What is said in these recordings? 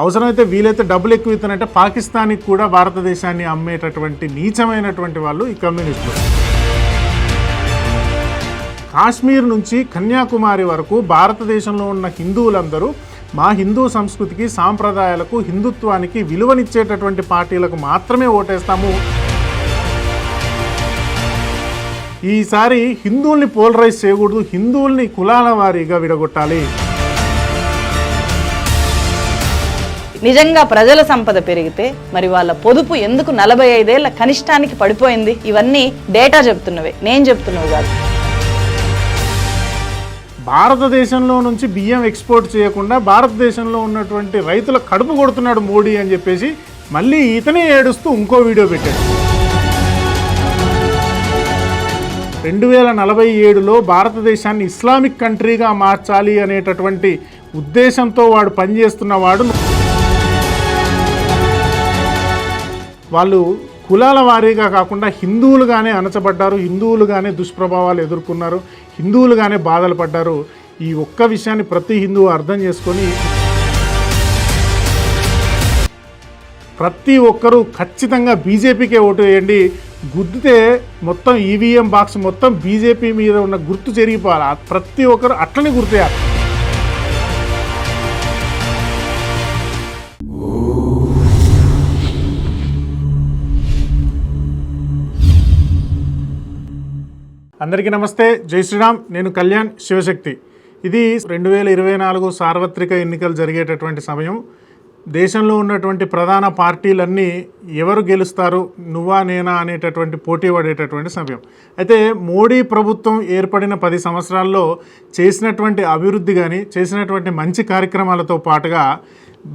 అవసరమైతే వీలైతే డబ్బులు ఎక్కువ ఇస్తానంటే పాకిస్తాన్కి కూడా భారతదేశాన్ని అమ్మేటటువంటి నీచమైనటువంటి వాళ్ళు ఈ కమ్యూనిస్టులు. కాశ్మీర్ నుంచి కన్యాకుమారి వరకు భారతదేశంలో ఉన్న హిందువులందరూ మా హిందూ సంస్కృతికి సాంప్రదాయాలకు హిందుత్వానికి విలువనిచ్చేటటువంటి పార్టీలకు మాత్రమే ఓటేస్తాము. ఈసారి హిందువుల్ని పోలరైజ్ చేయకూడదు హిందువుల్ని కులాల వారీగా విడగొట్టాలి. నిజంగా ప్రజల సంపద పెరిగితే మరి వాళ్ళ పొదుపు ఎందుకు నలభై ఐదేళ్ళ కనిష్టానికి పడిపోయింది? ఇవన్నీ డేటా చెప్తున్నవే. నేను చెప్తున్నవి కాదు. భారతదేశంలో నుంచి బియ్యం ఎక్స్పోర్ట్ చేయకుండా భారతదేశంలో ఉన్నటువంటి రైతుల కడుపు కొడుతున్నాడు మోడీ అని చెప్పేసి మళ్ళీ ఇతనే ఏడుస్తూ ఇంకో వీడియో పెట్టాడు. రెండు వేల నలభై ఏడులో భారతదేశాన్ని ఇస్లామిక్ కంట్రీగా మార్చాలి అనేటటువంటి ఉద్దేశంతో వాడు పనిచేస్తున్నవాడు వాళ్ళు కులాల వారీగా కాకుండా హిందువులుగానే అణచబడ్డారు హిందువులుగానే దుష్ప్రభావాలు ఎదుర్కొన్నారు హిందువులుగానే బాధలు పడ్డారు. ఈ ఒక్క విషయాన్ని ప్రతి హిందువు అర్థం చేసుకొని ప్రతి ఒక్కరూ ఖచ్చితంగా బీజేపీకే ఓటు వేయండి. గుద్దితే మొత్తం ఈవీఎం బాక్స్ మొత్తం బీజేపీ మీద ఉన్న గుర్తు జరిగిపోవాలి ప్రతి ఒక్కరు అట్లనే గుర్తేయాలి అందరికీ నమస్తే. జై శ్రీరామ్. నేను కళ్యాణ్ శివశక్తి. ఇది రెండు వేల ఇరవై నాలుగు సార్వత్రిక ఎన్నికలు జరిగేటటువంటి సమయం. దేశంలో ఉన్నటువంటి ప్రధాన పార్టీలన్నీ ఎవరు గెలుస్తారు నువ్వా నేనా అనేటటువంటి పోటీ పడేటటువంటి సమయం. అయితే మోడీ ప్రభుత్వం ఏర్పడిన పది సంవత్సరాల్లో చేసినటువంటి అభివృద్ధి కానీ చేసినటువంటి మంచి కార్యక్రమాలతో పాటుగా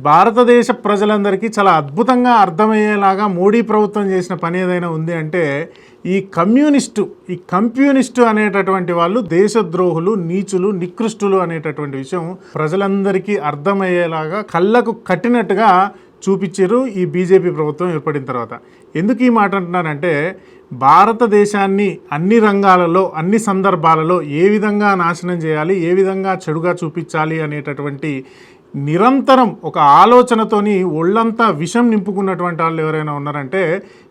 భారతదేశ ప్రజలందరికీ చాలా అద్భుతంగా అర్థమయ్యేలాగా మోడీ ప్రభుత్వం చేసిన పని ఏదైనా ఉంది అంటే ఈ కమ్యూనిస్టు ఈ కంప్యూనిస్టు అనేటటువంటి వాళ్ళు దేశద్రోహులు నీచులు నికృష్టులు అనేటటువంటి విషయం ప్రజలందరికీ అర్థమయ్యేలాగా కళ్ళకు కట్టినట్టుగా చూపించారు ఈ బీజేపీ ప్రభుత్వం ఏర్పడిన తర్వాత. ఎందుకు ఈ మాట అంటున్నానంటే భారతదేశాన్ని అన్ని రంగాలలో అన్ని సందర్భాలలో ఏ విధంగా నాశనం చేయాలి ఏ విధంగా చెడుగా చూపించాలి అనేటటువంటి నిరంతరం ఒక ఆలోచనతోని ఒళ్ళంతా విషం నింపుకున్నటువంటి వాళ్ళు ఎవరైనా ఉన్నారంటే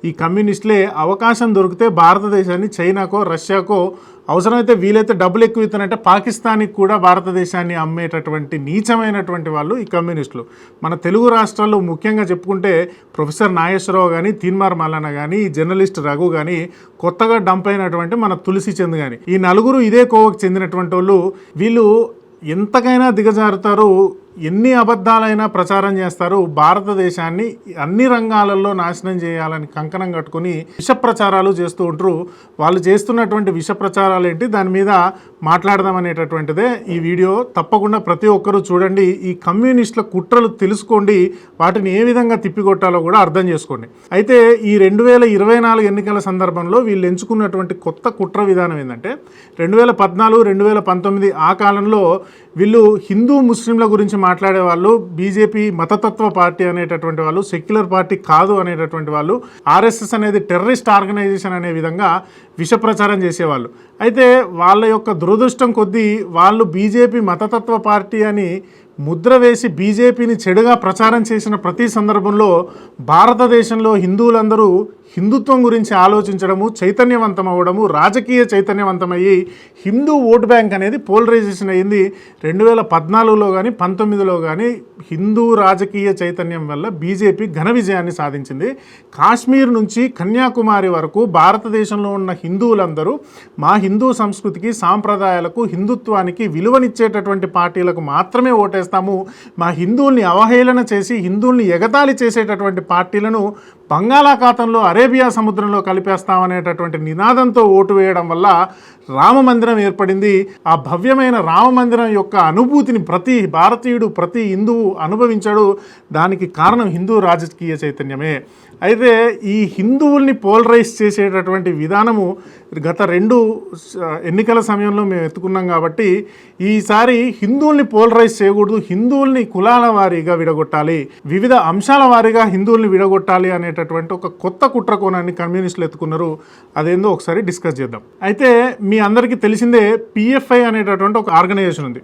ఈ కమ్యూనిస్టులే అవకాశం దొరికితే భారతదేశాన్ని చైనాకో రష్యాకో అవసరమైతే వీలైతే డబ్బులు ఎక్కువ ఇస్తానంటే పాకిస్తాన్కి కూడా భారతదేశాన్ని అమ్మేటటువంటి నీచమైనటువంటి వాళ్ళు ఈ కమ్యూనిస్టులు. మన తెలుగు రాష్ట్రాల్లో ముఖ్యంగా చెప్పుకుంటే ప్రొఫెసర్ నాగేశ్వరరావు కానీ తీన్మార్ మల్లన్న కానీ జర్నలిస్ట్ రఘు కానీ కొత్తగా డంప్ అయినటువంటి మన తులసి చంద్ కానీ ఈ నలుగురు ఇదే కోవకు చెందినటువంటి వాళ్ళు వీళ్ళు ఎంతకైనా దిగజారుతారు ఎన్ని అబద్ధాలైనా ప్రచారం చేస్తారు భారతదేశాన్ని అన్ని రంగాలలో నాశనం చేయాలని కంకణం కట్టుకొని విష ప్రచారాలు చేస్తూ ఉంటారు. వాళ్ళు చేస్తున్నటువంటి విష ప్రచారాలు ఏంటి? దాని మీద మాట్లాడదాం అనేటటువంటిదే ఈ వీడియో. తప్పకుండా ప్రతి ఒక్కరూ చూడండి. ఈ కమ్యూనిస్టుల కుట్రలు తెలుసుకోండి. వాటిని ఏ విధంగా తిప్పికొట్టాలో కూడా అర్థం చేసుకోండి. అయితే ఈ రెండు వేల ఇరవై నాలుగు ఎన్నికల సందర్భంలో వీళ్ళు ఎంచుకున్నటువంటి కొత్త కుట్ర విధానం ఏంటంటే రెండు వేల పద్నాలుగు రెండు వేల పంతొమ్మిది ఆ కాలంలో వీళ్ళు హిందూ ముస్లింల గురించి మాట్లాడే వాళ్ళు బీజేపీ మతతత్వ పార్టీ అనేటటువంటి వాళ్ళు సెక్యులర్ పార్టీ కాదు అనేటటువంటి వాళ్ళు ఆర్ఎస్ఎస్ అనేది టెర్రరిస్ట్ ఆర్గనైజేషన్ అనే విధంగా విష ప్రచారం చేసేవాళ్ళు. అయితే వాళ్ళ యొక్క దురదృష్టం కొద్దీ వాళ్ళు బీజేపీ మతతత్వ పార్టీ అని ముద్ర వేసి బీజేపీని చెడుగా ప్రచారం చేసిన ప్రతి సందర్భంలో భారతదేశంలో హిందువులందరూ హిందుత్వం గురించి ఆలోచించడము చైతన్యవంతం అవ్వడము రాజకీయ చైతన్యవంతమయ్యి హిందూ ఓటు బ్యాంక్ అనేది పోలరైజేషన్ అయింది రెండు వేల పద్నాలుగులో కానీ పంతొమ్మిదిలో కానీ హిందూ రాజకీయ చైతన్యం వల్ల బీజేపీ ఘన విజయాన్ని సాధించింది. కాశ్మీర్ నుంచి కన్యాకుమారి వరకు భారతదేశంలో ఉన్న హిందువులందరూ మా హిందూ సంస్కృతికి సాంప్రదాయాలకు హిందుత్వానికి విలువనిచ్చేటటువంటి పార్టీలకు మాత్రమే ఓటేస్తాము. మా హిందువుల్ని అవహేళన చేసి హిందువుల్ని ఎగతాళి చేసేటటువంటి పార్టీలను బంగాళాఖాతంలో అరేబియా సముద్రంలో కలిపేస్తామనేటటువంటి నినాదంతో ఓటు వేయడం వల్ల రామ మందిరం ఏర్పడింది. ఆ భవ్యమైన రామ మందిరం యొక్క అనుభూతిని ప్రతి భారతీయుడు ప్రతి హిందువు అనుభవించాడు. దానికి కారణం హిందూ రాజకీయ చైతన్యమే. అయితే ఈ హిందువుల్ని పోలరైజ్ చేసేటటువంటి విధానము గత రెండు ఎన్నికల సమయంలో మేము ఎత్తుకున్నాం కాబట్టి ఈసారి హిందువుల్ని పోలరైజ్ చేయకూడదు హిందువుల్ని కులాల వారీగా విడగొట్టాలి వివిధ అంశాల వారీగా హిందువుల్ని విడగొట్టాలి అనేటటువంటి ఒక కొత్త కుట్రకోణాన్ని కమ్యూనిస్టులు ఎత్తుకున్నారు. అదేందో ఒకసారి డిస్కస్ చేద్దాం. అయితే మీ అందరికీ తెలిసిందే పిఎఫ్ఐ అనేటటువంటి ఒక ఆర్గనైజేషన్ ఉంది.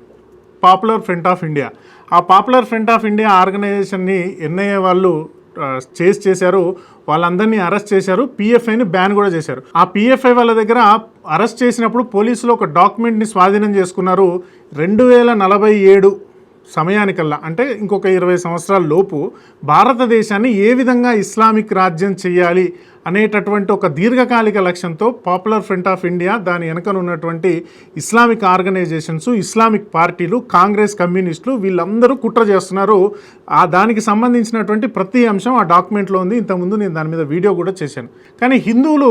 Popular Front of India. ఆ పాపులర్ ఫ్రంట్ ఆఫ్ ఇండియా ఆర్గనైజేషన్ని ఎన్ఐఏ వాళ్ళు ఆ, చేసి చేశారు. వాళ్ళందరినీ అరెస్ట్ చేశారు. పిఎఫ్ఐని బ్యాన్ కూడా చేశారు. ఆ పిఎఫ్ఐ వాళ్ళ దగ్గర అరెస్ట్ చేసినప్పుడు పోలీసులు ఒక డాక్యుమెంట్ని స్వాధీనం చేసుకున్నారు. రెండు వేల నలభై ఏడు సమయానికల్లా. అంటే ఇంకొక ఇరవై సంవత్సరాల లోపు భారతదేశాన్ని ఏ విధంగా ఇస్లామిక్ రాజ్యం చేయాలి అనేటటువంటి ఒక దీర్ఘకాలిక లక్ష్యంతో పాపులర్ ఫ్రంట్ ఆఫ్ ఇండియా దాని వెనకనున్నటువంటి ఇస్లామిక్ ఆర్గనైజేషన్స్ ఇస్లామిక్ పార్టీలు కాంగ్రెస్ కమ్యూనిస్టులు వీళ్ళందరూ కుట్ర చేస్తున్నారు. ఆ దానికి సంబంధించినటువంటి ప్రతి అంశం ఆ డాక్యుమెంట్లో ఉంది. ఇంతకుముందు నేను దాని మీద వీడియో కూడా చేశాను. కానీ హిందువులు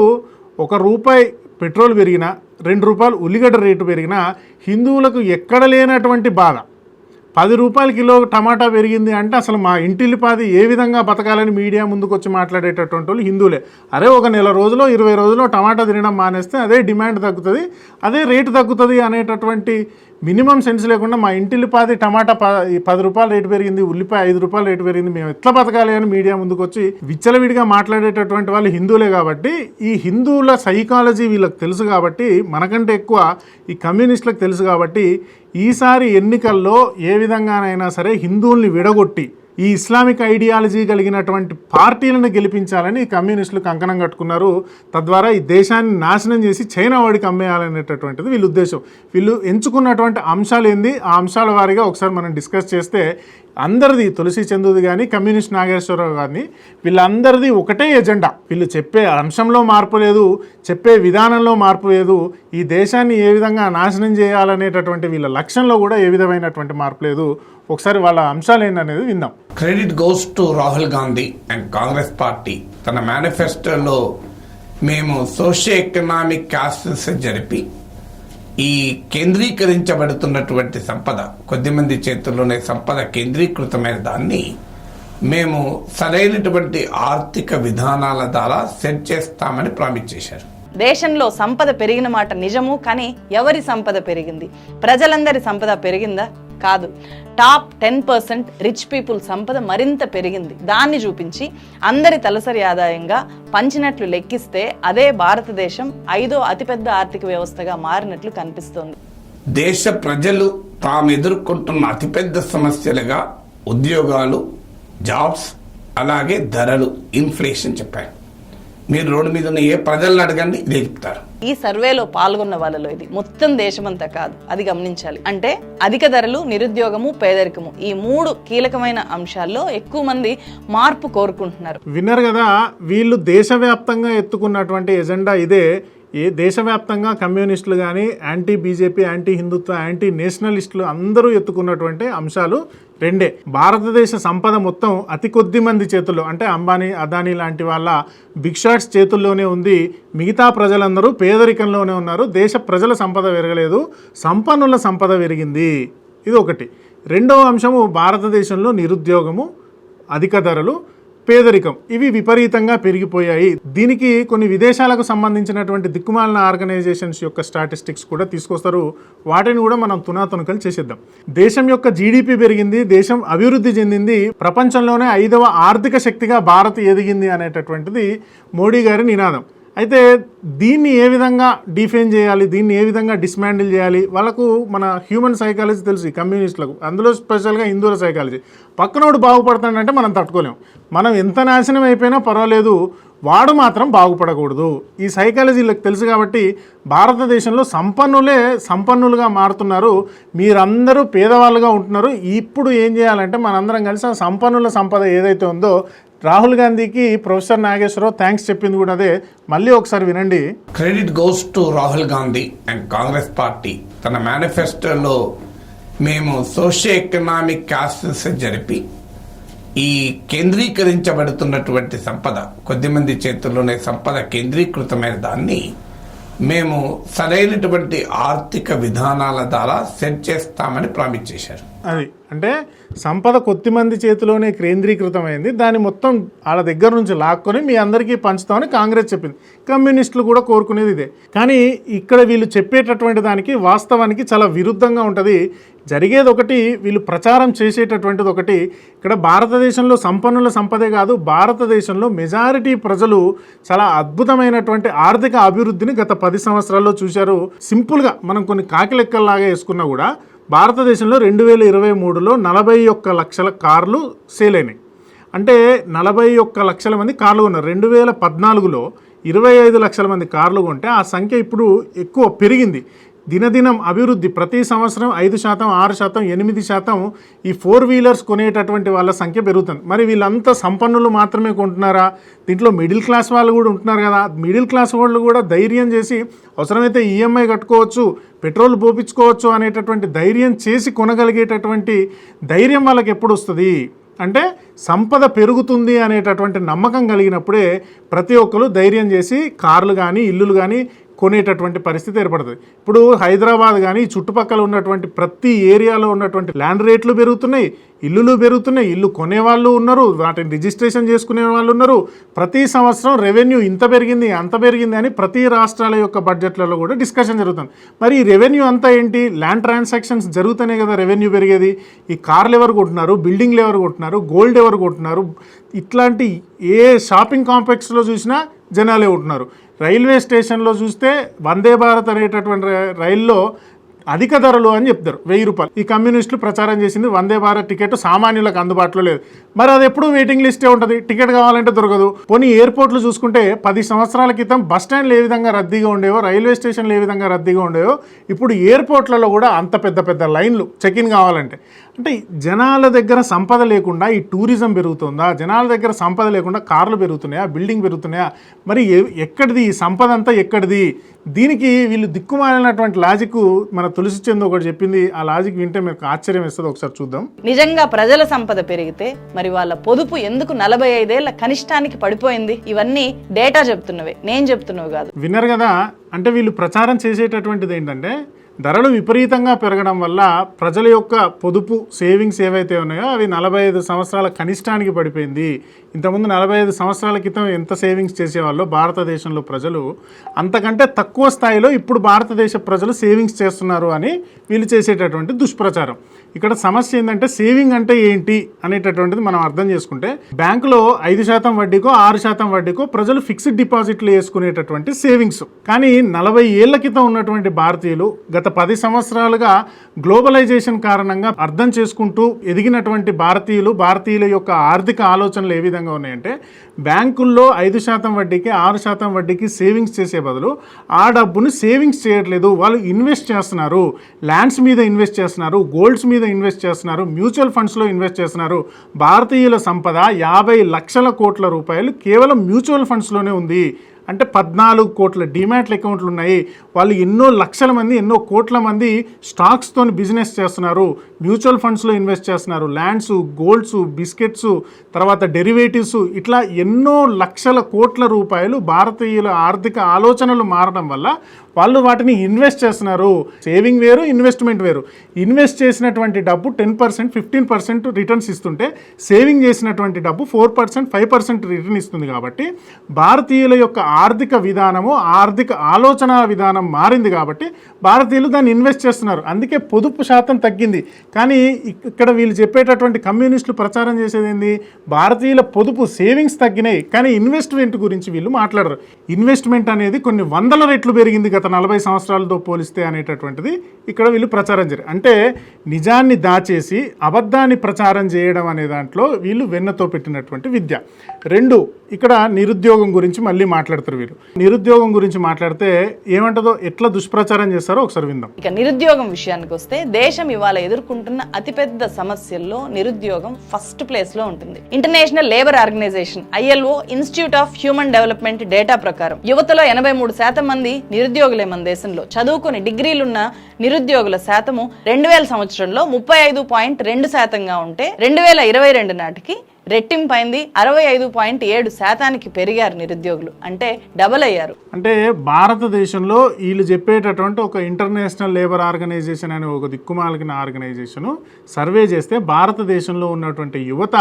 ఒక రూపాయి పెట్రోల్ పెరిగినా రెండు రూపాయలు ఉల్లిగడ్డ రేటు పెరిగినా హిందువులకు ఎక్కడ లేనటువంటి బాధ. పది రూపాయల కిలో టమాటా పెరిగింది అంటే అసలు మా ఇంటిల్లిపాది ఏ విధంగా బతకాలని మీడియా ముందుకు వచ్చి మాట్లాడేటటువంటి వాళ్ళు హిందువులే. అరే ఒక నెల రోజులో ఇరవై రోజుల్లో టమాటా తినడం మానేస్తే అదే డిమాండ్ తగ్గుతుంది అదే రేటు తగ్గుతుంది అనేటటువంటి మినిమం సెన్స్ లేకుండా మా ఇంటిల్లిపాది టమాటా ప పది రూపాయలు రేటు పెరిగింది ఉల్లిపాయ ఐదు రూపాయలు రేటు పెరిగింది మేము ఎట్లా బతకాలి అని మీడియా ముందుకు వచ్చి విచ్చలవిడిగా మాట్లాడేటటువంటి వాళ్ళు హిందువులే కాబట్టి ఈ హిందువుల సైకాలజీ వీళ్ళకి తెలుసు కాబట్టి మనకంటే ఎక్కువ ఈ కమ్యూనిస్టులకు తెలుసు కాబట్టి ఈసారి ఎన్నికల్లో ఏ విధంగానైనా సరే హిందువుల్ని విడగొట్టి ఈ ఇస్లామిక్ ఐడియాలజీ కలిగినటువంటి పార్టీలను గెలిపించాలని కమ్యూనిస్టులు కంకణం కట్టుకున్నారు. తద్వారా ఈ దేశాన్ని నాశనం చేసి చైనా వాడికి అమ్మేయాలనేటటువంటిది వీళ్ళ ఉద్దేశం. వీళ్ళు ఎంచుకున్నటువంటి అంశాలు ఏంది? ఆ అంశాల వారిగా ఒకసారి మనం డిస్కస్ చేస్తే అందరిది తులసి చందుది కానీ కమ్యూనిస్ట్ నాగేశ్వరరావు కానీ వీళ్ళందరిది ఒకటే ఎజెండా. వీళ్ళు చెప్పే అంశంలో మార్పు లేదు చెప్పే విధానంలో మార్పు లేదు ఈ దేశాన్ని ఏ విధంగా నాశనం చేయాలనేటటువంటి వీళ్ళ లక్ష్యంలో కూడా ఏ విధమైనటువంటి మార్పు లేదు. ఒకసారి వాళ్ళ అంశాలు ఏంటనేది విందాం. Credit goes to Rahul Gandhi and Congress party. తన మేనిఫెస్టోలో మేము సోషియో ఎకనామిక్ క్యాస్టెస్ జరిపి ఈ కేంద్రీకరించబడుతున్నటువంటి సంపద కొద్దిమంది చేతుల్లోనే సంపద కేంద్రీకృతమైన దాన్ని మేము సరైనటువంటి ఆర్థిక విధానాల ద్వారా సెట్ చేస్తామని ప్రామిస్ చేశారు. దేశంలో సంపద పెరిగిన మాట నిజము కానీ ఎవరి సంపద పెరిగింది? ప్రజలందరి సంపద పెరిగిందా? కాదు. Top ten percent rich people సంపద మరింత పెరిగింది. దాన్ని చూపించి అందరి తలసరి ఆదాయంగా పంచినట్లు లెక్కిస్తే అదే భారతదేశం ఐదో అతిపెద్ద ఆర్థిక వ్యవస్థగా మారినట్లు కనిపిస్తోంది. దేశ ప్రజలు తాము ఎదుర్కొంటున్న అతిపెద్ద సమస్యలుగా ఉద్యోగాలు జాబ్స్ అలాగే ధరలు ఇన్ఫ్లేషన్ చెప్పారు. మీరు రోడ్డు మీద ఉన్న ఏ ప్రజలను అడగండి ఇదే చెప్తారు. ఈ సర్వేలో పాల్గొన్న వాళ్ళలో ఇది. మొత్తం దేశమంతా కాదు. అది గమనించాలి. అంటే అధిక ధరలు నిరుద్యోగము పేదరికము ఈ మూడు కీలకమైన అంశాల్లో ఎక్కువ మంది మార్పు కోరుకుంటున్నారు. విన్నారు కదా వీళ్ళు దేశవ్యాప్తంగా ఎత్తుకున్నటువంటి ఎజెండా ఇదే. ఏ దేశవ్యాప్తంగా కమ్యూనిస్టులు కానీ anti BJP anti Hindutva anti నేషనలిస్టులు అందరూ ఎత్తుకున్నటువంటి అంశాలు రెండే. భారతదేశ సంపద మొత్తం అతి కొద్ది మంది చేతుల్లో అంటే అంబానీ అదానీ లాంటి వాళ్ళ బిగ్ షాట్స్ చేతుల్లోనే ఉంది. మిగతా ప్రజలందరూ పేదరికంలోనే ఉన్నారు. దేశ ప్రజల సంపద పెరగలేదు. సంపన్నుల సంపద పెరిగింది. ఇది ఒకటి. రెండవ అంశము భారతదేశంలో నిరుద్యోగము అధిక ధరలు. పేదరికం. ఇవి విపరీతంగా పెరిగిపోయాయి. దీనికి కొన్ని విదేశాలకు సంబంధించినటువంటి దిక్కుమాలిన ఆర్గనైజేషన్స్ యొక్క స్టాటిస్టిక్స్ కూడా తీసుకొస్తారు. వాటిని కూడా మనం తునాతునకలు చేసేద్దాం. దేశం యొక్క జీడిపి పెరిగింది దేశం అభివృద్ధి చెందింది. ప్రపంచంలోనే ఐదవ ఆర్థిక శక్తిగా భారత్ ఎదిగింది అనేటటువంటిది మోడీ గారి నినాదం. అయితే దీన్ని ఏ విధంగా డిఫైన్ చేయాలి? దీన్ని ఏ విధంగా డిస్మాండిల్ చేయాలి? వాళ్ళకు మన హ్యూమన్ సైకాలజీ తెలుసు ఈ కమ్యూనిస్టులకు అందులో స్పెషల్గా హిందువుల సైకాలజీ పక్కనోడు బాగుపడతాడంటే మనం తట్టుకోలేం. మనం ఎంత నాశనం అయిపోయినా పర్వాలేదు. వాడు మాత్రం బాగుపడకూడదు. ఈ సైకాలజీలకు తెలుసు కాబట్టి భారతదేశంలో సంపన్నులే సంపన్నులుగా మారుతున్నారు. మీరందరూ పేదవాళ్ళుగా ఉంటున్నారు. ఇప్పుడు ఏం చేయాలంటే మనందరం కలిసి ఆ సంపన్నుల సంపద ఏదైతే ఉందో రాహుల్ గాంధీకి ప్రొఫెసర్ నాగేశ్వరరావు థ్యాంక్స్ చెప్పింది కూడా అదే. మళ్ళీ ఒకసారి వినండి. Credit goes to Rahul Gandhi and Congress party. తన మేనిఫెస్టోలో మేము సోషియో ఎకనామిక్ క్యాస్టెస్ జరిపి ఈ కేంద్రీకరించబడుతున్నటువంటి సంపద కొద్దిమంది చేతుల్లోనే సంపద కేంద్రీకృతమైన దాన్ని మేము సరైనటువంటి ఆర్థిక విధానాల ద్వారా సెట్ చేస్తామని ప్రామిస్ చేశారు. అది. అంటే సంపద కొద్ది మంది చేతిలోనే కేంద్రీకృతమైంది. దాన్ని మొత్తం వాళ్ళ దగ్గర నుంచి లాక్కొని మీ అందరికీ పంచుతామని కాంగ్రెస్ చెప్పింది. కమ్యూనిస్టులు కూడా కోరుకునేది ఇదే. కానీ ఇక్కడ వీళ్ళు చెప్పేటటువంటి దానికి వాస్తవానికి చాలా విరుద్ధంగా ఉంటుంది. జరిగేది ఒకటి వీళ్ళు ప్రచారం చేసేటటువంటిది ఒకటి. ఇక్కడ భారతదేశంలో సంపన్నుల సంపదే కాదు భారతదేశంలో మెజారిటీ ప్రజలు చాలా అద్భుతమైనటువంటి ఆర్థిక అభివృద్ధిని గత పది సంవత్సరాల్లో చూశారు. సింపుల్గా మనం కొన్ని కాకి లెక్కల్లాగా వేసుకున్నా కూడా భారతదేశంలో రెండు వేల ఇరవై మూడులో నలభై ఒక్క లక్షల కార్లు సేల్ అయినాయి అంటే నలభై ఒక్క లక్షల మంది కార్లు కొన్నారు. రెండు వేల పద్నాలుగులో ఇరవై ఐదు లక్షల మంది కార్లు కొంటే ఆ సంఖ్య ఇప్పుడు ఎక్కువ పెరిగింది. దినదినం అభివృద్ధి ప్రతి సంవత్సరం ఐదు శాతం ఆరు శాతం ఎనిమిది శాతం ఈ ఫోర్ వీలర్స్ కొనేటటువంటి వాళ్ళ సంఖ్య పెరుగుతుంది. మరి వీళ్ళంతా సంపన్నులు మాత్రమే కొంటున్నారా? దీంట్లో మిడిల్ క్లాస్ వాళ్ళు కూడా ఉంటున్నారు కదా. మిడిల్ క్లాస్ వాళ్ళు కూడా ధైర్యం చేసి అవసరమైతే ఈఎంఐ కట్టుకోవచ్చు పెట్రోల్ పోపించుకోవచ్చు అనేటటువంటి ధైర్యం చేసి కొనగలిగేటటువంటి ధైర్యం వాళ్ళకి ఎప్పుడు వస్తుంది? అంటే సంపద పెరుగుతుంది అనేటటువంటి నమ్మకం కలిగినప్పుడే ప్రతి ఒక్కరు ధైర్యం చేసి కార్లు కానీ ఇల్లులు కానీ కొనేటటువంటి పరిస్థితి ఏర్పడుతుంది. ఇప్పుడు హైదరాబాద్ కానీ చుట్టుపక్కల ఉన్నటువంటి ప్రతి ఏరియాలో ఉన్నటువంటి ల్యాండ్ రేట్లు పెరుగుతున్నాయి ఇల్లులు పెరుగుతున్నాయి ఇల్లు కొనేవాళ్ళు ఉన్నారు వాటిని రిజిస్ట్రేషన్ చేసుకునే వాళ్ళు ఉన్నారు. ప్రతి సంవత్సరం రెవెన్యూ ఇంత పెరిగింది అంత పెరిగింది అని ప్రతి రాష్ట్రాల యొక్క బడ్జెట్లలో కూడా డిస్కషన్ జరుగుతుంది. మరి ఈ రెవెన్యూ అంతా ఏంటి? ల్యాండ్ ట్రాన్సాక్షన్స్ జరుగుతూనే కదా రెవెన్యూ పెరిగేది. ఈ కార్లు ఎవరు కొంటున్నారు బిల్డింగ్లు ఎవరు కొంటున్నారు గోల్డ్ ఎవరు కొంటున్నారు ఇట్లాంటి ఏ షాపింగ్ కాంప్లెక్స్లో చూసినా జనాలే ఉంటున్నారు. రైల్వే స్టేషన్లో చూస్తే వందే భారత్ అనేటటువంటి రైల్లో అధిక ధరలు అని చెప్తారు. వెయ్యి రూపాయలు. ఈ కమ్యూనిస్టులు ప్రచారం చేసింది వందే భారత్ టికెట్ సామాన్యులకు అందుబాటులో లేదు. మరి అది ఎప్పుడు వెయిటింగ్ లిస్టే ఉంటుంది. టికెట్ కావాలంటే దొరకదు. పోనీ ఎయిర్పోర్ట్లు చూసుకుంటే పది సంవత్సరాల క్రితం బస్ స్టాండ్లు ఏ విధంగా రద్దీగా ఉండేవో రైల్వే స్టేషన్లు ఏ విధంగా రద్దీగా ఉండేవో ఇప్పుడు ఎయిర్పోర్ట్లలో కూడా అంత పెద్ద పెద్ద లైన్లు చెక్ ఇన్ కావాలంటే. అంటే జనాల దగ్గర సంపద లేకుండా ఈ టూరిజం పెరుగుతుందా? జనాల దగ్గర సంపద లేకుండా కార్లు పెరుగుతున్నాయా? బిల్డింగ్ పెరుగుతున్నాయా? మరి ఎక్కడిది? ఈ సంపద అంతా ఎక్కడిది? దీనికి వీళ్ళు దిక్కుమాలినటువంటి లాజిక్ మన తులసి చంద్ ఒకటి చెప్పింది. ఆ లాజిక్ వింటే మీకు ఆశ్చర్యం వేస్తుంది ఒకసారి చూద్దాం. నిజంగా ప్రజల సంపద పెరిగితే మరి వాళ్ళ పొదుపు ఎందుకు నలభై ఐదేళ్ళ కనిష్టానికి పడిపోయింది? ఇవన్నీ డేటా చెప్తున్నవే. నేను చెప్తున్నవి కాదు. విన్నారు కదా? అంటే వీళ్ళు ప్రచారం చేసేటటువంటిది ఏంటంటే ధరలు విపరీతంగా పెరగడం వల్ల ప్రజల యొక్క పొదుపు సేవింగ్స్ ఏవైతే ఉన్నాయో అవి నలభై ఐదు సంవత్సరాల కనిష్టానికి పడిపోయింది. ఇంతకుముందు నలభై ఐదు సంవత్సరాల క్రితం ఎంత సేవింగ్స్ చేసేవాళ్ళో భారతదేశంలో ప్రజలు? అంతకంటే తక్కువ స్థాయిలో ఇప్పుడు భారతదేశ ప్రజలు సేవింగ్స్ చేస్తున్నారు అని వీళ్ళు చేసేటటువంటి దుష్ప్రచారం. ఇక్కడ సమస్య ఏంటంటే సేవింగ్ అంటే ఏంటి అనేటటువంటిది మనం అర్థం చేసుకుంటే బ్యాంకులో ఐదు శాతం వడ్డీకో ఆరు శాతం వడ్డీకో ప్రజలు ఫిక్స్డ్ డిపాజిట్లు వేసుకునేటటువంటి సేవింగ్స్. కానీ నలభై ఏళ్ళ క్రితం ఉన్నటువంటి భారతీయులు గత పది సంవత్సరాలుగా గ్లోబలైజేషన్ కారణంగా అర్థం చేసుకుంటూ ఎదిగినటువంటి భారతీయులు భారతీయుల యొక్క ఆర్థిక ఆలోచనలు ఏ విధంగా ఉన్నాయంటే బ్యాంకుల్లో ఐదు శాతం వడ్డీకి ఆరు శాతం వడ్డీకి సేవింగ్స్ చేసే బదులు ఆ డబ్బును సేవింగ్స్ చేయట్లేదు. వాళ్ళు ఇన్వెస్ట్ చేస్తున్నారు. ల్యాండ్స్ మీద ఇన్వెస్ట్ చేస్తున్నారు. గోల్డ్స్ మీద ఇన్వెస్ట్ చేస్తున్నారు. మ్యూచువల్ ఫండ్స్లో ఇన్వెస్ట్ చేస్తున్నారు. భారతీయుల సంపద యాభై లక్షల కోట్ల రూపాయలు కేవలం మ్యూచువల్ ఫండ్స్లోనే ఉంది. అంటే పద్నాలుగు కోట్ల డిమాట్లు అకౌంట్లు ఉన్నాయి. వాళ్ళు ఎన్నో లక్షల మంది ఎన్నో కోట్ల మంది స్టాక్స్తో బిజినెస్ చేస్తున్నారు. మ్యూచువల్ ఫండ్స్లో ఇన్వెస్ట్ చేస్తున్నారు. ల్యాండ్స్ గోల్డ్స్ బిస్కెట్స్ తర్వాత డెరివేటివ్స్ ఇట్లా ఎన్నో లక్షల కోట్ల రూపాయలు భారతీయుల ఆర్థిక ఆలోచనలు మారడం వల్ల వాళ్ళు వాటిని ఇన్వెస్ట్ చేస్తున్నారు. సేవింగ్ వేరు ఇన్వెస్ట్మెంట్ వేరు. ఇన్వెస్ట్ చేసినటువంటి డబ్బు ten percent fifteen percent returns ఇస్తుంటే సేవింగ్ చేసినటువంటి డబ్బు four percent five percent return ఇస్తుంది కాబట్టి భారతీయుల యొక్క ఆర్థిక విధానము ఆర్థిక ఆలోచన విధానం మారింది కాబట్టి భారతీయులు దాన్ని ఇన్వెస్ట్ చేస్తున్నారు. అందుకే పొదుపు శాతం తగ్గింది. కానీ ఇక్కడ వీళ్ళు చెప్పేటటువంటి కమ్యూనిస్టులు ప్రచారం చేసేది ఏంది భారతీయుల పొదుపు సేవింగ్స్ తగ్గినాయి. కానీ ఇన్వెస్ట్మెంట్ గురించి వీళ్ళు మాట్లాడరు. ఇన్వెస్ట్మెంట్ అనేది కొన్ని వందల రెట్లు పెరిగింది గత నలభై సంవత్సరాలతో పోలిస్తే అనేటటువంటిది ఇక్కడ వీళ్ళు ప్రచారం చేయరు. అంటే నిజాన్ని దాచేసి అబద్ధాన్ని ప్రచారం చేయడం అనే దాంట్లో వీళ్ళు వెన్నతో పెట్టినటువంటి విద్య. రెండు ఇక్కడ నిరుద్యోగం గురించి మళ్ళీ మాట్లాడతారు వీరు నిరుద్యోగం గురించి మాట్లాడితే ఏమంటదో ఎట్లా దుష్ప్రచారం చేస్తారో ఒకసారి విందాం. ఇక నిరుద్యోగం విషయానికి వస్తే దేశం ఇవాళ ఎదుర్కొంటున్న అతిపెద్ద సమస్యల్లో నిరుద్యోగం ఫస్ట్ ప్లేస్లో ఉంటుంది. International Labour Organisation ILO Institute of Human Development data ప్రకారం యువతలో ఎనభై మూడు శాతం మంది నిరుద్యోగులే మన దేశంలో. చదువుకుని డిగ్రీలున్న నిరుద్యోగుల శాతము రెండు వేల సంవత్సరంలో ముప్పై ఐదు పాయింట్ రెండు శాతంగా ఉంటే రెండు వేల ఇరవై రెండు నాటికి రెట్టింపైంది అరవై ఐదు పాయింట్ ఏడు శాతానికి పెరిగారు నిరుద్యోగులు. అంటే డబల్ అయ్యారు. అంటే భారతదేశంలో వీళ్ళు చెప్పేటటువంటి ఒక ఇంటర్నేషనల్ లేబర్ ఆర్గనైజేషన్ అనే ఒక దిక్కుమాలిన ఆర్గనైజేషన్ సర్వే చేస్తే భారతదేశంలో ఉన్నటువంటి యువత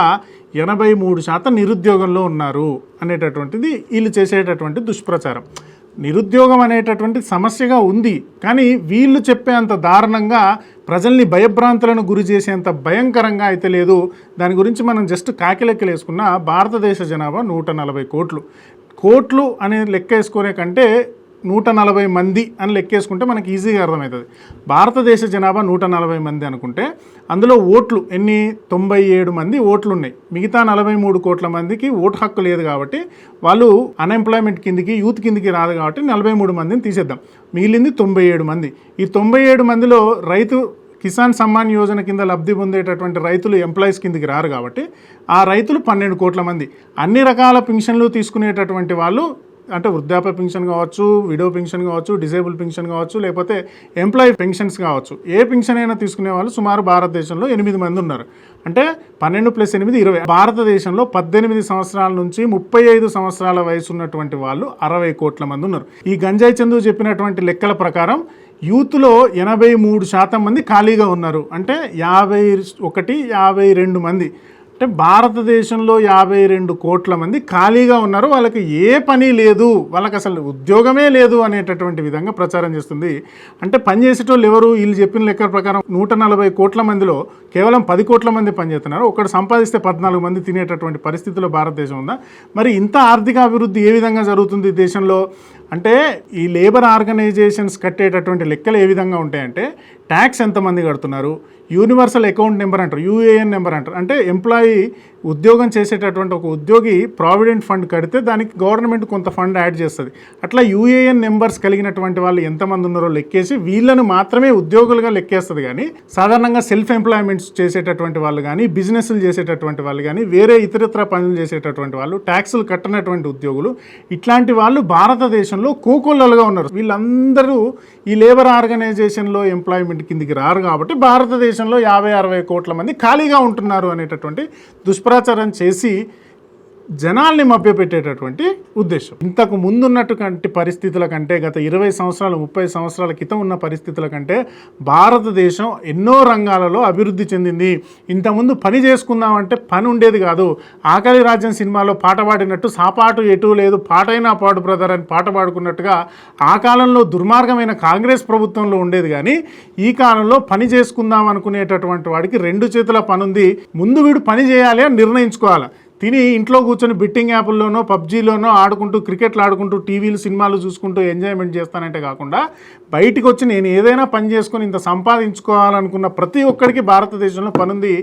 ఎనభై మూడు శాతం నిరుద్యోగంలో ఉన్నారు అనేటటువంటిది వీళ్ళు చేసేటటువంటి దుష్ప్రచారం. నిరుద్యోగం అనేటటువంటి సమస్యగా ఉంది. కానీ వీళ్ళు చెప్పేంత దారుణంగా ప్రజల్ని భయభ్రాంతులను గురి చేసేంత భయంకరంగా అయితే లేదు. దాని గురించి మనం జస్ట్ కాకిలెక్కలేసుకున్న భారతదేశ జనాభా నూట నలభై కోట్లు. కోట్లు అనే లెక్క వేసుకునే కంటే నూట నలభై మంది అని లెక్కేసుకుంటే మనకి ఈజీగా అర్థమవుతుంది. భారతదేశ జనాభా నూట నలభై మంది అనుకుంటే అందులో ఓట్లు ఎన్ని? తొంభై ఏడు మంది ఓట్లు ఉన్నాయి మిగతా నలభై మూడు కోట్ల మందికి ఓటు హక్కు లేదు కాబట్టి వాళ్ళు అన్ఎంప్లాయ్మెంట్ కిందికి యూత్ కిందికి రాదు కాబట్టి నలభై మూడు మందిని తీసేద్దాం. మిగిలింది తొంభై ఏడు మంది. ఈ తొంభై ఏడు మందిలో రైతు కిసాన్ సమ్మాన్ యోజన కింద లబ్ధి పొందేటటువంటి రైతులు ఎంప్లాయీస్ కిందికి రారు కాబట్టి ఆ రైతులు పన్నెండు కోట్ల మంది. అన్ని రకాల పెన్షన్లు తీసుకునేటటువంటి వాళ్ళు అంటే వృద్ధాప్య పెన్షన్ కావచ్చు విడో పెన్షన్ కావచ్చు డిజేబుల్ పెన్షన్ కావచ్చు లేకపోతే ఎంప్లాయీ పెన్షన్స్ కావచ్చు. ఏ పెన్షన్ అయినా తీసుకునే వాళ్ళు సుమారు భారతదేశంలో ఎనిమిది మంది ఉన్నారు. అంటే పన్నెండు ప్లస్ ఎనిమిది ఇరవై. భారతదేశంలో పద్దెనిమిది సంవత్సరాల నుంచి ముప్పై ఐదు సంవత్సరాల వయసు ఉన్నటువంటి వాళ్ళు అరవై కోట్ల మంది ఉన్నారు. ఈ గంజాయి చందు చెప్పినటువంటి లెక్కల ప్రకారం యూత్లో ఎనభై మూడు శాతం మంది ఖాళీగా ఉన్నారు. అంటే యాభై ఒకటి యాభై రెండు మంది. అంటే భారతదేశంలో యాభై రెండు కోట్ల మంది ఖాళీగా ఉన్నారు. వాళ్ళకి ఏ పని లేదు. వాళ్ళకి అసలు ఉద్యోగమే లేదు అనేటటువంటి విధంగా ప్రచారం చేస్తుంది. అంటే పని చేసేటోళ్ళు ఎవరు? వీళ్ళు చెప్పిన లెక్క ప్రకారం నూట నలభై కోట్ల మందిలో కేవలం పది కోట్ల మంది పనిచేస్తున్నారు ఒకటి సంపాదిస్తే పద్నాలుగు మంది తినేటటువంటి పరిస్థితిలో భారతదేశం ఉందా? మరి ఇంత ఆర్థిక అభివృద్ధి ఏ విధంగా జరుగుతుంది దేశంలో? అంటే ఈ లేబర్ ఆర్గనైజేషన్స్ కట్టేటటువంటి లెక్కలు ఏ విధంగా ఉంటాయంటే ట్యాక్స్ ఎంతమంది కడుతున్నారు? యూనివర్సల్ అకౌంట్ నెంబర్ అంటారు యూఏఎన్ నెంబర్ అంటారు. అంటే ఎంప్లాయీ ఉద్యోగం చేసేటటువంటి ఒక ఉద్యోగి ప్రావిడెంట్ ఫండ్ కడితే దానికి గవర్నమెంట్ కొంత ఫండ్ యాడ్ చేస్తుంది. అట్లా యూఏఎన్ నెంబర్స్ కలిగినటువంటి వాళ్ళు ఎంతమంది ఉన్నారో లెక్కేసి వీళ్ళను మాత్రమే ఉద్యోగులుగా లెక్కేస్తుంది కానీ సాధారణంగా సెల్ఫ్ ఎంప్లాయ్మెంట్స్ చేసేటటువంటి వాళ్ళు కానీ బిజినెస్లు చేసేటటువంటి వాళ్ళు కానీ వేరే ఇతరత్ర పనులు చేసేటటువంటి వాళ్ళు ట్యాక్సులు కట్టనటువంటి ఉద్యోగులు ఇట్లాంటి వాళ్ళు భారతదేశంలో కోకొల్లలుగా ఉన్నారు. వీళ్ళందరూ ఈ లేబర్ ఆర్గనైజేషన్లో ఎంప్లాయ్మెంట్ కిందికి రారు కాబట్టి భారతదేశం భారతదేశంలో యాభై అరవై కోట్ల మంది ఖాళీగా ఉంటున్నారు అనేటటువంటి దుష్ప్రచారం చేసి జనాల్ని మభ్యపెట్టేటటువంటి ఉద్దేశం. ఇంతకు ముందున్నటువంటి పరిస్థితుల కంటే గత ఇరవై సంవత్సరాలు ముప్పై సంవత్సరాల క్రితం ఉన్న పరిస్థితుల కంటే భారతదేశం ఎన్నో రంగాలలో అభివృద్ధి చెందింది. ఇంతకుముందు పని చేసుకుందామంటే పని ఉండేది కాదు. ఆకలి రాజ్యం సినిమాలో పాట పాడినట్టు సాపాటు ఎటు లేదు. పాటైనా పాడు బ్రదర్ అని పాట పాడుకున్నట్టుగా ఆ కాలంలో దుర్మార్గమైన కాంగ్రెస్ ప్రభుత్వంలో ఉండేది కానీ ఈ కాలంలో పని చేసుకుందాం అనుకునేటటువంటి వాడికి రెండు చేతుల పనుంది. ముందు వీడు పని చేయాలి అని నిర్ణయించుకోవాలి. తిని ఇంట్లో కూర్చొని బిట్టింగ్ యాప్ల్లోనో పబ్జీలోనో ఆడుకుంటూ క్రికెట్లు ఆడుకుంటూ టీవీలు సినిమాలు చూసుకుంటూ ఎంజాయ్మెంట్ చేస్తానంటే కాకుండా బయటికి వచ్చి నేను ఏదైనా పని చేసుకొని ఇంత సంపాదించుకోవాలనుకున్న ప్రతి ఒక్కరికి భారతదేశంలో పనుంది.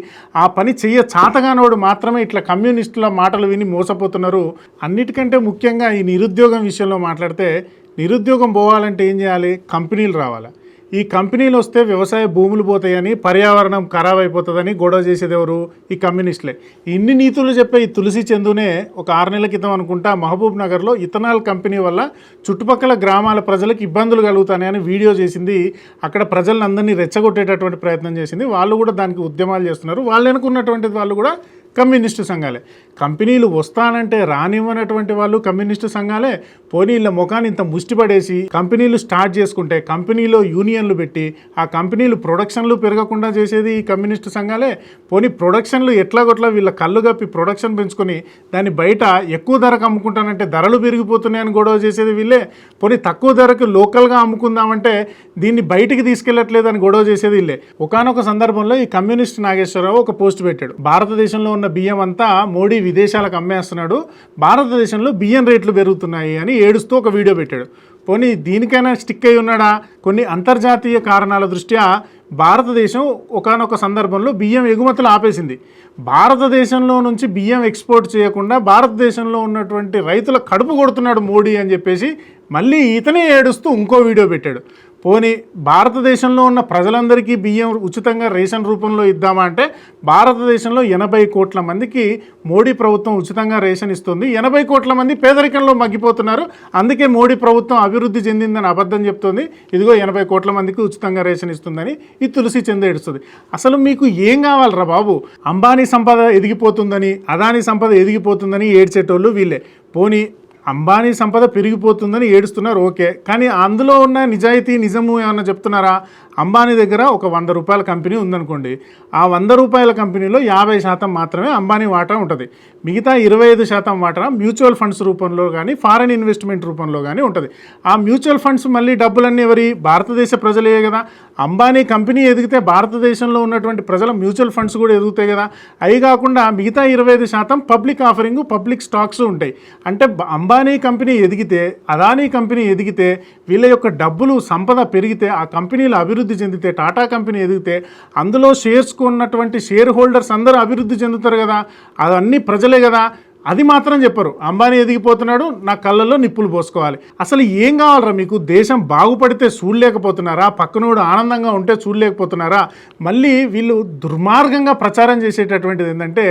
ఆ పని చెయ్య చాతగానోడు మాత్రమే ఇట్లా కమ్యూనిస్టుల మాటలు విని మోసపోతున్నారు. అన్నిటికంటే ముఖ్యంగా ఈ నిరుద్యోగం విషయంలో మాట్లాడితే నిరుద్యోగం పోవాలంటే ఏం చేయాలి? కంపెనీలు రావాలి. ఈ కంపెనీలు వస్తే వ్యవసాయ భూములు పోతాయని పర్యావరణం ఖరాబ్ అయిపోతుందని గొడవ చేసేది ఎవరు? ఈ కమ్యూనిస్టులే. ఇన్ని నీతులు చెప్పే ఈ తులసి చందునే ఒక ఆరు నెలల క్రితం అనుకుంటా మహబూబ్ నగర్లో ఇథనాల్ కంపెనీ వల్ల చుట్టుపక్కల గ్రామాల ప్రజలకు ఇబ్బందులు కలుగుతాయని వీడియో చేసింది. అక్కడ ప్రజలందరినీ రెచ్చగొట్టేటటువంటి ప్రయత్నం చేసింది. వాళ్ళు కూడా దానికి ఉద్యమాలు చేస్తున్నారు. వాళ్ళు అనుకున్నటువంటి వాళ్ళు కూడా కమ్యూనిస్టు సంఘాలే. కంపెనీలు వస్తానంటే రానివ్వనటువంటి వాళ్ళు కమ్యూనిస్టు సంఘాలే. పోనీ వీళ్ళ ముఖాన్ని ఇంత ముష్టిపడేసి కంపెనీలు స్టార్ట్ చేసుకుంటే కంపెనీలో యూనియన్లు పెట్టి ఆ కంపెనీలు ప్రొడక్షన్లు పెరగకుండా చేసేది ఈ కమ్యూనిస్టు సంఘాలే. పోనీ ప్రొడక్షన్లు ఎట్లాగొట్లా వీళ్ళ కళ్ళు కప్పి ప్రొడక్షన్ పెంచుకొని దాన్ని బయట ఎక్కువ ధరకు అమ్ముకుంటానంటే ధరలు పెరిగిపోతున్నాయని గొడవ చేసేది వీళ్ళే. పోనీ తక్కువ ధరకు లోకల్గా అమ్ముకుందామంటే దీన్ని బయటికి తీసుకెళ్ళట్లేదని గొడవ చేసేది వీళ్ళే. ఒకనొక సందర్భంలో ఈ కమ్యూనిస్ట్ నాగేశ్వరరావు ఒక పోస్ట్ పెట్టాడు. భారతదేశంలో ఉన్న బియ్యం అంతా మోడీ విదేశాలకు అమ్మేస్తున్నాడు. భారతదేశంలో బియ్యం రేట్లు పెరుగుతున్నాయి అని ఏడుస్తూ ఒక వీడియో పెట్టాడు. పోనీ దీనికైనా స్టిక్ అయి ఉన్నాడా? కొన్ని అంతర్జాతీయ కారణాల దృష్ట్యా భారతదేశం ఒకానొక సందర్భంలో బియ్యం ఎగుమతులు ఆపేసింది. భారతదేశంలో నుంచి బియ్యం ఎక్స్పోర్ట్ చేయకుండా భారతదేశంలో ఉన్నటువంటి రైతుల కడుపు కొడుతున్నాడు మోడీ అని చెప్పేసి మళ్ళీ ఇతనే ఏడుస్తూ ఇంకో వీడియో పెట్టాడు. పోనీ భారతదేశంలో ఉన్న ప్రజలందరికీ బియ్యం ఉచితంగా రేషన్ రూపంలో ఇద్దామా అంటే భారతదేశంలో ఎనభై కోట్ల మందికి మోడీ ప్రభుత్వం ఉచితంగా రేషన్ ఇస్తుంది. ఎనభై కోట్ల మంది పేదరికంలో మగ్గిపోతున్నారు. అందుకే మోడీ ప్రభుత్వం అభివృద్ధి చెందిందని అబద్ధం చెప్తోంది. ఇదిగో ఎనభై కోట్ల మందికి ఉచితంగా రేషన్ ఇస్తుందని ఈ తులసి చెంద ఏడుస్తుంది. అసలు మీకు ఏం కావాలరా బాబు? అంబానీ సంపద ఎదిగిపోతుందని అదానీ సంపద ఎదిగిపోతుందని ఏడ్చేటోళ్ళు వీళ్ళే. పోనీ అంబానీ సంపద పెరిగిపోతుందని ఏడుస్తున్నారు ఓకే. కానీ అందులో ఉన్న నిజాయితీ నిజము ఏమన్నా చెప్తున్నారా? అంబానీ దగ్గర ఒక వంద రూపాయల కంపెనీ ఉందనుకోండి ఆ వంద రూపాయల కంపెనీలో యాభై శాతం మాత్రమే అంబానీ వాటా ఉంటుంది. మిగతా ఇరవై ఐదు శాతం వాటా మ్యూచువల్ ఫండ్స్ రూపంలో కానీ ఫారెన్ ఇన్వెస్ట్మెంట్ రూపంలో కానీ ఉంటుంది. ఆ మ్యూచువల్ ఫండ్స్ మళ్ళీ డబ్బులన్నీ ఎవరి? భారతదేశ ప్రజలే కదా. అంబానీ కంపెనీ ఎదిగితే భారతదేశంలో ఉన్నటువంటి ప్రజల మ్యూచువల్ ఫండ్స్ కూడా ఎదుగుతాయి కదా. అవి కాకుండా మిగతా ఇరవై ఐదు శాతం పబ్లిక్ ఆఫరింగ్ పబ్లిక్ స్టాక్స్ ఉంటాయి. అంటే అంబానీ కంపెనీ ఎదిగితే అదానీ కంపెనీ ఎదిగితే వీళ్ళ యొక్క డబ్బులు సంపద పెరిగితే ఆ కంపెనీలు అభివృద్ధి అభివృద్ధి చెందితే టాటా కంపెనీ ఎదిగితే అందులో షేర్స్ కొన్నటువంటి షేర్ హోల్డర్స్ అందరూ అభివృద్ధి చెందుతారు కదా అవన్నీ ప్రజలే కదా. అది మాత్రం చెప్పరు. అంబానీ ఎదిగిపోతున్నాడు నా కళ్ళల్లో నిప్పులు పోసుకోవాలి. అసలు ఏం కావాలరా మీకు? దేశం బాగుపడితే చూడలేకపోతున్నారా? పక్కనోడు ఆనందంగా ఉంటే చూడలేకపోతున్నారా? మళ్ళీ వీళ్ళు దుర్మార్గంగా ప్రచారం చేసేటటువంటిది ఏంటంటే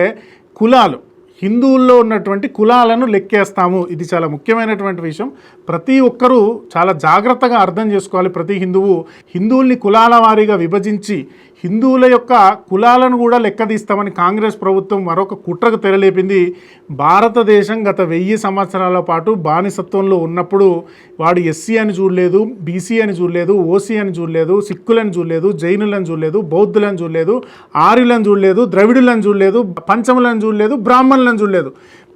కులాలు. హిందువుల్లో ఉన్నటువంటి కులాలను లెక్కేస్తాము. ఇది చాలా ముఖ్యమైనటువంటి విషయం. ప్రతి ఒక్కరూ చాలా జాగ్రత్తగా అర్థం చేసుకోవాలి. ప్రతి హిందువు హిందువుల్ని కులాల వారీగా విభజించి హిందువుల యొక్క కులాలను కూడా లెక్కదీస్తామని కాంగ్రెస్ ప్రభుత్వం మరొక కుట్రకు తెరలేపింది. భారతదేశం గత వెయ్యి సంవత్సరాల పాటు బానిసత్వంలో ఉన్నప్పుడు వాడు ఎస్సీ అని చూడలేదు బీసీ అని చూడలేదు ఓసీ అని చూడలేదు సిక్కులను చూడలేదు జైనులను చూడలేదు బౌద్ధులను చూడలేదు ఆర్యులను చూడలేదు ద్రవిడులను చూడలేదు పంచములను చూడలేదు బ్రాహ్మణులను చూడలేదు.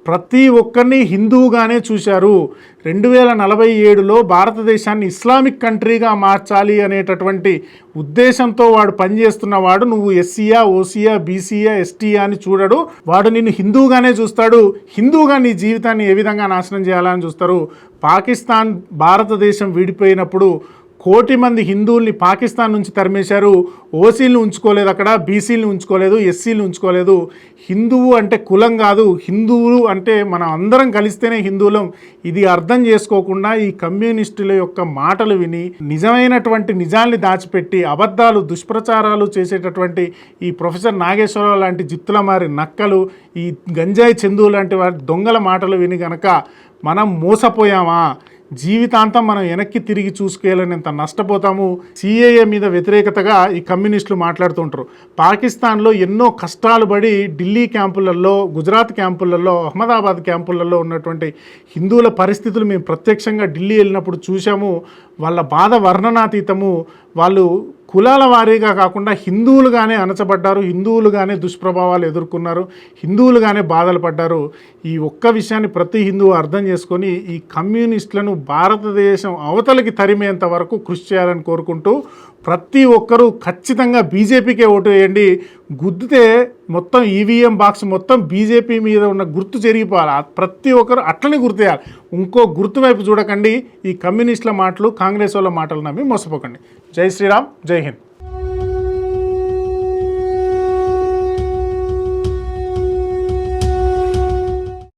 ప్రతి ఒక్కరిని హిందువుగానే చూశారు. రెండు వేల నలభై ఏడులో భారతదేశాన్ని ఇస్లామిక్ కంట్రీగా మార్చాలి అనేటటువంటి ఉద్దేశంతో వాడు పనిచేస్తున్నవాడు నువ్వు ఎస్సీయా ఓసీయా బీసీయా ఎస్టీయా అని చూడడు. వాడు నిన్ను హిందువుగానే చూస్తాడు. హిందువుగా నీ జీవితాన్ని ఏ విధంగా నాశనం చేయాలని చూస్తారు? పాకిస్తాన్ భారతదేశం విడిపోయినప్పుడు కోటి మంది హిందువుల్ని పాకిస్తాన్ నుంచి తరిమేశారు. ఓసీలను ఉంచుకోలేదు అక్కడ బీసీలను ఉంచుకోలేదు ఎస్సీలు ఉంచుకోలేదు. హిందువు అంటే కులం కాదు. హిందువులు అంటే మనం అందరం కలిస్తేనే హిందువులం. ఇది అర్థం చేసుకోకుండా ఈ కమ్యూనిస్టుల యొక్క మాటలు విని నిజమైనటువంటి నిజాల్ని దాచిపెట్టి అబద్ధాలు దుష్ప్రచారాలు చేసేటటువంటి ఈ ప్రొఫెసర్ నాగేశ్వరరావు లాంటి జిత్తుల మారి నక్కలు ఈ గంజాయి చందు లాంటి వారి దొంగల మాటలు విని గనక మనం మోసపోయామా? జీవితాంతం మనం వెనక్కి తిరిగి చూసుకోలేనంత నష్టపోతాము. సిఏఏ మీద వ్యతిరేకతగా ఈ కమ్యూనిస్టులు మాట్లాడుతుంటారు పాకిస్తాన్లో ఎన్నో కష్టాలు పడి ఢిల్లీ క్యాంపులలో గుజరాత్ క్యాంపులలో అహ్మదాబాద్ క్యాంపులలో ఉన్నటువంటి హిందువుల పరిస్థితులు మేము ప్రత్యక్షంగా ఢిల్లీ వెళ్ళినప్పుడు చూసాము వాళ్ళ బాధ వర్ణనాతీతము. వాళ్ళు కులాల వారీగా కాకుండా హిందువులుగానే అణచబడ్డారు హిందువులుగానే దుష్ప్రభావాలు ఎదుర్కొన్నారు హిందువులుగానే బాధలు పడ్డారు. ఈ ఒక్క విషయాన్ని ప్రతి హిందువు అర్థం చేసుకొని ఈ కమ్యూనిస్టులను భారతదేశం అవతలికి తరిమేంత వరకు కృషి చేయాలని కోరుకుంటూ ప్రతి ఒక్కరూ ఖచ్చితంగా బీజేపీకే ఓటు వేయండి. గుద్దితే మొత్తం ఈవీఎం బాక్స్ మొత్తం బీజేపీ మీద ఉన్న గుర్తు జరిగిపోవాలి ప్రతి ఒక్కరు అట్లనే గుర్తు ఇంకో గుర్తు వైపు చూడకండి. ఈ కమ్యూనిస్టుల మాటలు కాంగ్రెస్ వాళ్ళ మాటలు నమ్మి మోసపోకండి. జై శ్రీరామ్ జై హింద్.